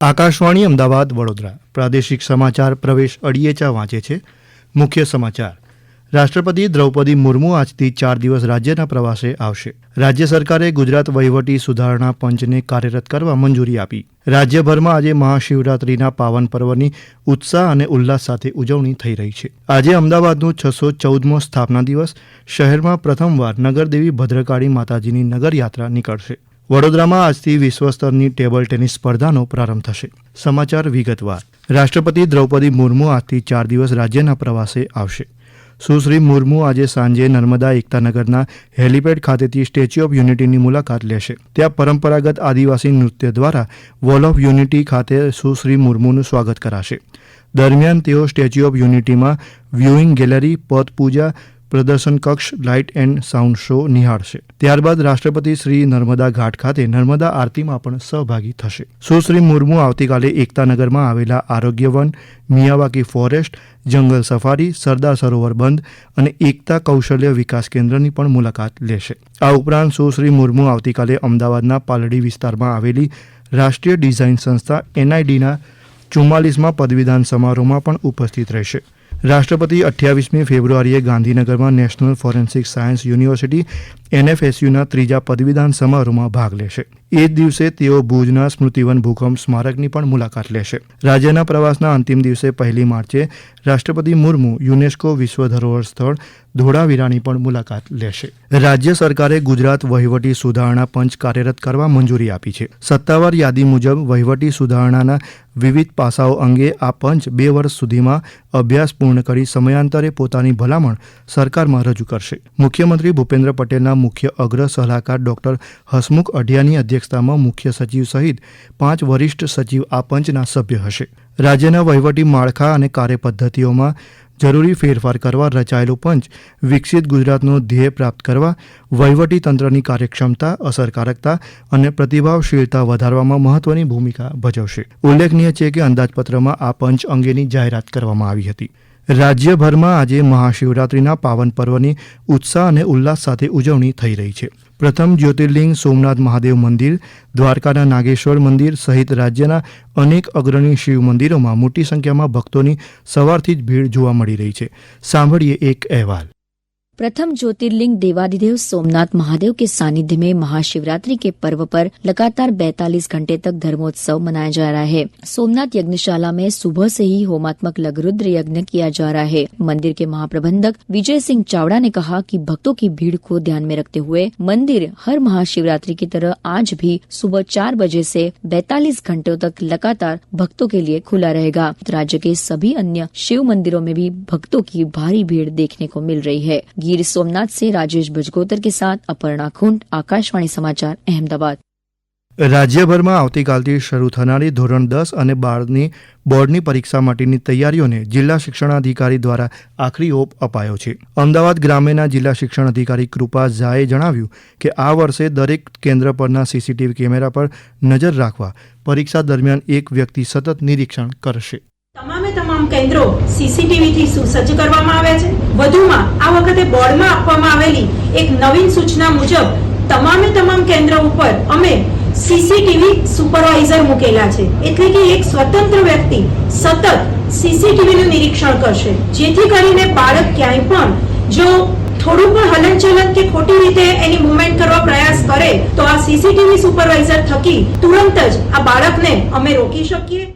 આકાશવાણી અમદાવાદ વડોદરા. પ્રાદેશિક સમાચાર પ્રવેશ અડિયેચા વાંચે છે. મુખ્ય સમાચાર. રાષ્ટ્રપતિ દ્રૌપદી મુર્મુ આજથી ચાર દિવસ રાજ્યના પ્રવાસે આવશે. રાજ્ય સરકારે ગુજરાત વહીવટી સુધારણા પંચને કાર્યરત કરવા મંજૂરી આપી. રાજ્યભરમાં આજે મહાશિવરાત્રિના પાવન પર્વની ઉત્સાહ અને ઉલ્લાસ સાથે ઉજવણી થઈ રહી છે. આજે અમદાવાદનો છસો ચૌદમો સ્થાપના દિવસ. શહેરમાં પ્રથમવાર નગરદેવી ભદ્રકાળી માતાજીની નગરયાત્રા નીકળશે. વડોદરામાં આજથી વિશ્વ સ્તરની ટેબલ ટેનિસ સ્પર્ધાનો પ્રારંભ થશે. સમાચાર વિગતવાર. રાષ્ટ્રપતિ દ્રૌપદી મુર્મુ આજથી ચાર દિવસ રાજ્યના પ્રવાસે આવશે. સુશ્રી મુર્મુ આજે સાંજે નર્મદા એકતાનગરના હેલીપેડ ખાતેથી સ્ટેચ્યુ ઓફ યુનિટીની મુલાકાત લેશે. ત્યાં પરંપરાગત આદિવાસી નૃત્ય દ્વારા વોલ ઓફ યુનિટી ખાતે સુશ્રી મુર્મુનું સ્વાગત કરાશે. દરમિયાન તેઓ સ્ટેચ્યુ ઓફ યુનિટીમાં વ્યુઇંગ ગેલેરી પદ પૂજા પ્રદર્શન કક્ષ, લાઇટ એન્ડ સાઉન્ડ શો નિહાળશે. ત્યારબાદ રાષ્ટ્રપતિ શ્રી નર્મદા ઘાટ ખાતે નર્મદા આરતીમાં પણ સહભાગી થશે. સુશ્રી મુર્મુ આવતીકાલે એકતાનગરમાં આવેલા Arogyavan, Miyawaki forest, jungle safari, Sardar Sarovar બંધ અને એકતા કૌશલ્ય વિકાસ કેન્દ્રની પણ મુલાકાત લેશે. આ ઉપરાંત સુશ્રી મુર્મુ આવતીકાલે અમદાવાદના પાલડી વિસ્તારમાં આવેલી રાષ્ટ્રીય ડિઝાઇન સંસ્થા એનઆઈડીના ચુમ્માલીસમાં પદવીદાન સમારોહમાં પણ ઉપસ્થિત રહેશે. રાષ્ટ્રપતિ અઠ્યાવીસમી ફેબ્રુઆરીએ ગાંધીનગરમાં નેશનલ ફોરેન્સિક સાયન્સ યુનિવર્સિટી એનએફએસયુના ત્રીજા પદવીદાન સમારોહમાં ભાગ લેશે. એ જ દિવસે તેઓ ભુજના સ્મૃતિવન ભૂકંપ સ્મારકની પણ મુલાકાત લેશે. રાજ્યના પ્રવાસના અંતિમ દિવસે પહેલી માર્ચે રાષ્ટ્રપતિ મુર્મુ યુનેસ્કો વિશ્વ ધરોહર સ્થળ ધોળાવીરાની પણ મુલાકાત લેશે. રાજ્ય સરકારે ગુજરાત વહીવટી સુધારણા પંચ કાર્યરત કરવા મંજૂરી આપી છે. સત્તાવાર યાદી મુજબ વહીવટી સુધારણાના વિવિધ પાસાઓ અંગે આ પંચ બે વર્ષ સુધીમાં અભ્યાસ પૂર્ણ કરી સમયાંતરે પોતાની ભલામણ સરકારમાં રજૂ કરશે. મુખ્યમંત્રી ભૂપેન્દ્ર પટેલના મુખ્ય અગ્ર સલાહકાર ડોક્ટર હસમુખ અઢિયાની અધ્યક્ષતામાં મુખ્ય સચિવ સહિત પાંચ વરિષ્ઠ સચિવ આ પંચના સભ્ય હશે. રાજ્યના વહીવટી માળખા અને કાર્યપદ્ધતિઓમાં જરૂરી ફેરફાર કરવા રચાયેલું પંચ વિકસિત ગુજરાતનો ધ્યેય પ્રાપ્ત કરવા, વહીવટી તંત્રની કાર્યક્ષમતા, અસરકારકતા અને પ્રતિભાવશીલતા વધારવામાં મહત્વની ભૂમિકા ભજવશે. ઉલ્લેખનીય છે કે અંદાજપત્રમાં આ પંચ અંગેની જાહેરાત કરવામાં આવી હતી. રાજ્યભરમાં આજે મહાશિવરાત્રિના પાવન પર્વની ઉત્સાહ અને ઉલ્લાસ સાથે ઉજવણી થઈ રહી છે. પ્રથમ જ્યોતિર્લિંગ સોમનાથ મહાદેવ મંદિર, દ્વારકાના નાગેશ્વર મંદિર સહિત રાજ્યના અનેક અગ્રણી શિવ મંદિરોમાં મોટી સંખ્યામાં ભક્તોની સવારથી જ ભીડ જોવા મળી રહી છે. સાંભળીએ એક અહેવાલ. प्रथम ज्योतिर्लिंग देवादिदेव सोमनाथ महादेव के सानिध्य में महाशिवरात्रि के पर्व पर लगातार 42 घंटे तक धर्मोत्सव मनाया जा रहा है। सोमनाथ यज्ञशाला में सुबह से ही होमात्मक लघुरुद्र यज्ञ किया जा रहा है। मंदिर के महाप्रबंधक विजय सिंह चावड़ा ने कहा कि भक्तों की भीड़ को ध्यान में रखते हुए मंदिर हर महाशिवरात्रि की तरह आज भी सुबह चार बजे से 42 घंटों तक लगातार भक्तों के लिए खुला रहेगा। राज्य के सभी अन्य शिव मंदिरों में भी भक्तों की भारी भीड़ देखने को मिल रही है। गिर सोमनाथ से राजेश भजगोतर के साथ अपर्णा खुंट आकाशवाणी समाचार अहमदाबाद રાજ્યભરમાં આવતીકાલથી શરૂ થનારી ધોરણ દસ અને બારની બોર્ડની પરીક્ષા માટેની તૈયારીઓને જિલ્લા શિક્ષણાધિકારી દ્વારા આખરી ઓપ અપાયો છે અમદાવાદ ગ્રામ્યના જિલ્લા શિક્ષણ અધિકારી કૃપા ઝાએ જણાવ્યું કે આ વર્ષે દરેક કેન્દ્ર પરના સીસીટીવી કેમેરા પર નજર રાખવા પરીક્ષા દરમિયાન એક વ્યક્તિ સતત નિરીક્ષણ કરશે તમામે તમામ કેન્દ્રો સીસીટીવી થી સુસજ્જ કરવામાં આવ્યા છે. વધુમાં, આ વખતે બોર્ડમાં આપવામાં આવેલી એક નવીન સૂચના મુજબ તમામે તમામ કેન્દ્ર ઉપર અમે સીસીટીવી સુપરવાઇઝર મૂકેલા છે. એટલે કે એક સ્વતંત્ર વ્યક્તિ સતત સીસીટીવી નું નિરીક્ષણ કરશે. જેથી કરીને બાળક ક્યાંય પણ જો થોડું પણ હલનચલન કે ખોટી રીતે એની મુવમેન્ટ કરવા પ્રયાસ કરે, તો આ સીસીટીવી સુપરવાઇઝર થકી તુરંત જ આ બાળકને અમે રોકી શકીએ.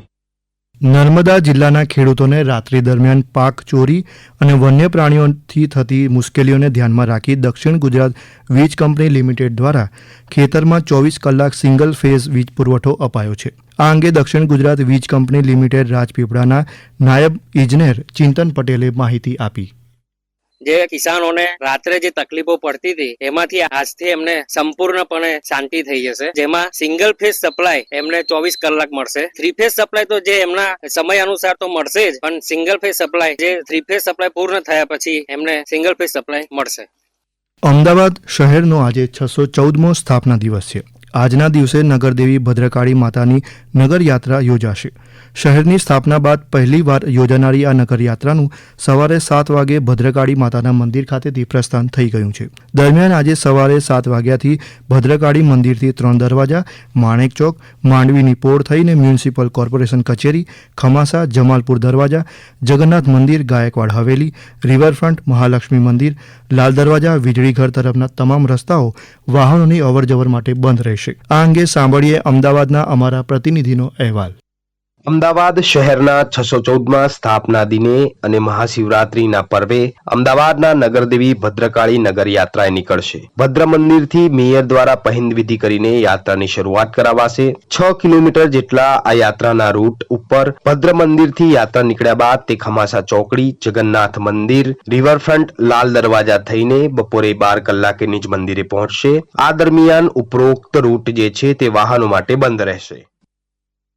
નર્મદા જિલ્લાના ખેડૂતોને રાત્રિ દરમિયાન પાક ચોરી અને વન્ય પ્રાણીઓથી થતી મુશ્કેલીઓને ધ્યાનમાં રાખી દક્ષિણ ગુજરાત વીજ કંપની લિમિટેડ દ્વારા ખેતરમાં ચોવીસ કલાક સિંગલ ફેઝ વીજ પુરવઠો અપાયો છે. આ અંગે દક્ષિણ ગુજરાત વીજ કંપની લિમિટેડ રાજપીપળાના નાયબ ઇજનેર ચિંતન પટેલે માહિતી આપી. જે કિસાનોને રાત્રે જે તકલીફો પડતી હતી, એમાંથી આજથી એમને સંપૂર્ણપણે શાંતિ થઈ જશે. જેમાં સિંગલ ફેઝ સપ્લાય એમને ચોવીસ કલાક મળશે. થ્રી ફેઝ સપ્લાય તો જે એમના સમય અનુસાર તો મળશે જ, પણ સિંગલ ફેઝ સપ્લાય જે થ્રી ફેઝ સપ્લાય પૂર્ણ થયા પછી એમને સિંગલ ફેઝ સપ્લાય મળશે. અમદાવાદ શહેરનો આજે છસો ચૌદમો સ્થાપના દિવસ છે. આજના દિવસે નગરદેવી ભદ્રકાળી માતાની નગરયાત્રા યોજાશે. શહેરની સ્થાપના બાદ પહેલીવાર યોજાનારી આ નગરયાત્રાનું સવારે સાત વાગે ભદ્રકાળી માતાના મંદિર ખાતેથી પ્રસ્થાન થઈ ગયું છે. દરમિયાન આજે સવારે સાત વાગ્યાથી ભદ્રકાળી મંદિરથી ત્રણ દરવાજા, માણેક ચોક, માંડવીની પોળ થઈને મ્યુનિસિપલ કોર્પોરેશન કચેરી, ખમાસા, જમાલપુર દરવાજા, જગન્નાથ મંદિર, ગાયકવાડ હવેલી, રિવરફ્રન્ટ, મહાલક્ષ્મી મંદિર, લાલ દરવાજા, વીજળીઘર તરફના તમામ રસ્તાઓ વાહનોની અવરજવર માટે બંધ રહેશે. આ અંગે સાંભળીએ અમદાવાદના અમારા પ્રતિનિધિનો અહેવાલ. અમદાવાદ શહેરના છસો ચૌદમાં સ્થાપના દિને અને મહાશિવરાત્રીના પર્વે અમદાવાદના નગરદેવી ભદ્રકાળી નગર યાત્રાએ નીકળશે. ભદ્ર મંદિરથી મેયર દ્વારા પહિંદવિધિ કરીને યાત્રાની શરૂઆત કરાવાશે. છ કિલોમીટર જેટલા આ યાત્રાના રૂટ ઉપર ભદ્ર મંદિરથી યાત્રા નીકળ્યા બાદ તે ખમાસા ચોકડી, જગન્નાથ મંદિર, રિવરફ્રન્ટ, લાલ દરવાજા થઈને બપોરે બાર કલાકે નિજ મંદિરે પહોંચશે. આ દરમિયાન ઉપરોક્ત રૂટ જે છે તે વાહનો માટે બંધ રહેશે.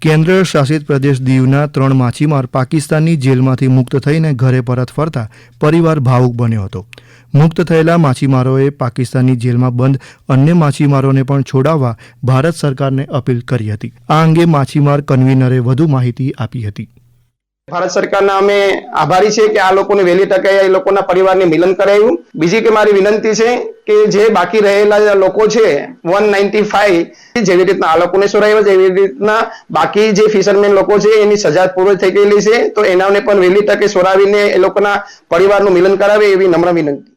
કેન્દ્ર શાસિત પ્રદેશ દીવના ત્રણ માછીમાર પાકિસ્તાનની જેલમાંથી મુક્ત થઈને ઘરે પરત ફરતા પરિવાર ભાવુક બન્યો હતો. મુક્ત થયેલા માછીમારોએ પાકિસ્તાનની જેલમાં બંધ અન્ય માછીમારોને પણ છોડાવવા ભારત સરકારને અપીલ કરી હતી. આ અંગે માછીમાર કન્વીનરે વધુ માહિતી આપી હતી. ભારત સરકારના અમે આભારી છે કે આ લોકોને વહેલી તકે એ લોકોના પરિવારને મિલન કરાયું. બીજી કે મારી વિનંતી છે કે જે બાકી રહેલા લોકો છે વન નાઇન્ટી ફાઈવ જેવી રીતના આ લોકોને સુરાવ્યા છે, એવી રીતના બાકી જે ફિશરમેન લોકો છે, એની સજા પૂર્વ થઈ ગયેલી છે. તો એનાને પણ વહેલી તકે સોરાવીને એ લોકોના પરિવારનું મિલન કરાવે એવી નમ્ર વિનંતી.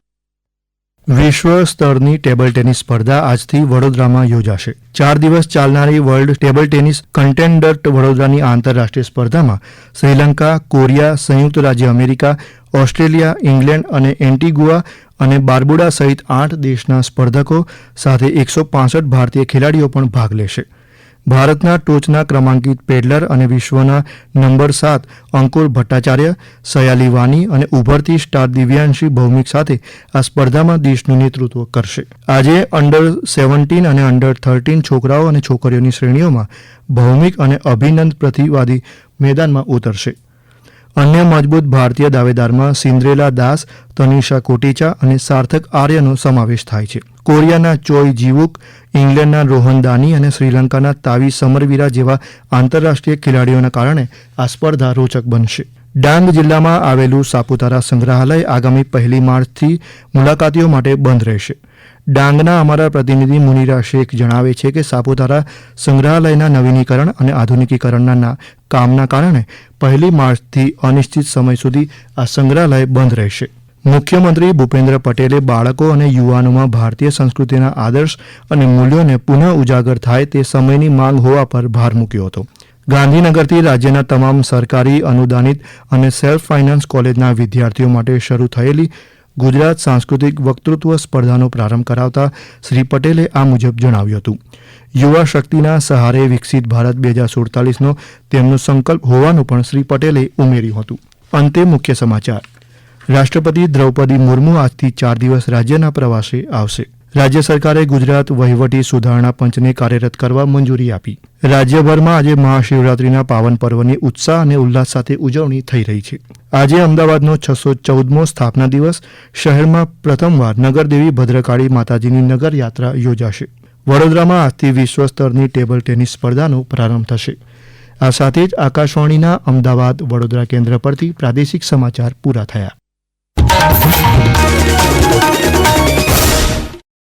વિશ્વ સ્તરની ટેબલ ટેનિસ સ્પર્ધા આજથી વડોદરામાં યોજાશે. ચાર દિવસ ચાલનારી વર્લ્ડ ટેબલ ટેનિસ કન્ટેન્ડર વડોદરાની આંતરરાષ્ટ્રીય સ્પર્ધામાં શ્રીલંકા, કોરિયા, સંયુક્ત રાજ્ય અમેરિકા, ઓસ્ટ્રેલિયા, ઇંગ્લેન્ડ અને એન્ટીગુઆ અને બાર્બુડા સહિત આઠ દેશના સ્પર્ધકો સાથે એકસો ભારતીય ખેલાડીઓ પણ ભાગ લેશે. ભારતના ટોચના ક્રમાંકિત પેડલર અને વિશ્વના નંબર સાત અંકુર ભટ્ટાચાર્ય સયાલી વાની અને ઉભરતી સ્ટાર દિવ્યાંશી ભૌમિક સાથે આ સ્પર્ધામાં દેશનું નેતૃત્વ કરશે. આજે અંડર સેવન્ટીન અને અંડર થર્ટીન છોકરાઓ અને છોકરીઓની શ્રેણીઓમાં ભૌમિક અને અભિનંદ પ્રતિવાદી મેદાનમાં ઉતરશે. અન્ય મજબૂત ભારતીય દાવેદારમાં સિન્દ્રેલા દાસ, તનિષા કોટીચા અને સાર્થક આર્યનો સમાવેશ થાય છે. કોરિયાના ચોય જીવુક, ઇંગ્લેન્ડના રોહન દાની અને શ્રીલંકાના તાવી સમરવીરા જેવા આંતરરાષ્ટ્રીય ખેલાડીઓના કારણે આ સ્પર્ધા રોચક બનશે. ડાંગ જિલ્લામાં આવેલું સાપુતારા સંગ્રહાલય આગામી પહેલી માર્ચથી મુલાકાતીઓ માટે બંધ રહેશે. ડાંગના અમારા પ્રતિનિધિ મુનિરા શેખ જણાવે છે કે સાપુતારા સંગ્રહાલયના નવીનીકરણ અને આધુનિકીકરણના કામના કારણે પહેલી માર્ચથી અનિશ્ચિત સમય સુધી આ સંગ્રહાલય બંધ રહેશે. મુખ્યમંત્રી ભૂપેન્દ્ર પટેલે બાળકો અને યુવાનોમાં ભારતીય સંસ્કૃતિના આદર્શ અને મૂલ્યોને પુનઃ ઉજાગર થાય તે સમયની માંગ હોવા પર ભાર મૂક્યો હતો. ગાંધીનગરથી રાજ્યના તમામ સરકારી અનુદાનિત અને સેલ્ફ ફાઇનાન્સ કોલેજના વિદ્યાર્થીઓ માટે શરૂ થયેલી ગુજરાત સાંસ્કૃતિક વક્તૃત્વ સ્પર્ધાનો પ્રારંભ કરાવતા શ્રી પટેલે આ મુજબ જણાવ્યું હતું. યુવા શક્તિના સહારે વિકસિત ભારત બે હજાર સુડતાલીસનો તેમનો સંકલ્પ હોવાનું પણ શ્રી પટેલે ઉમેર્યું હતું. અંતે મુખ્ય સમાચાર. રાષ્ટ્રપતિ દ્રૌપદી મુર્મુ આજથી ચાર દિવસ રાજ્યના પ્રવાસે આવશે. રાજ્ય સરકારે ગુજરાત વહીવટી સુધારણા પંચને કાર્યરત કરવા મંજૂરી આપી. રાજ્યભરમાં આજે મહાશિવરાત્રીના પાવન પર્વની ઉત્સાહ અને ઉલ્લાસ સાથે ઉજવણી થઈ રહી છે. આજે અમદાવાદનો છસો ચૌદમો સ્થાપના દિવસ, શહેરમાં પ્રથમવાર નગરદેવી ભદ્રકાળી માતાજીની નગર યાત્રા યોજાશે. વડોદરામાં આજથી વિશ્વ સ્તરની ટેબલ ટેનિસ સ્પર્ધાનો પ્રારંભ થશે. આ સાથે જ આકાશવાણીના અમદાવાદ વડોદરા કેન્દ્ર પરથી પ્રાદેશિક સમાચાર પૂરા થયા.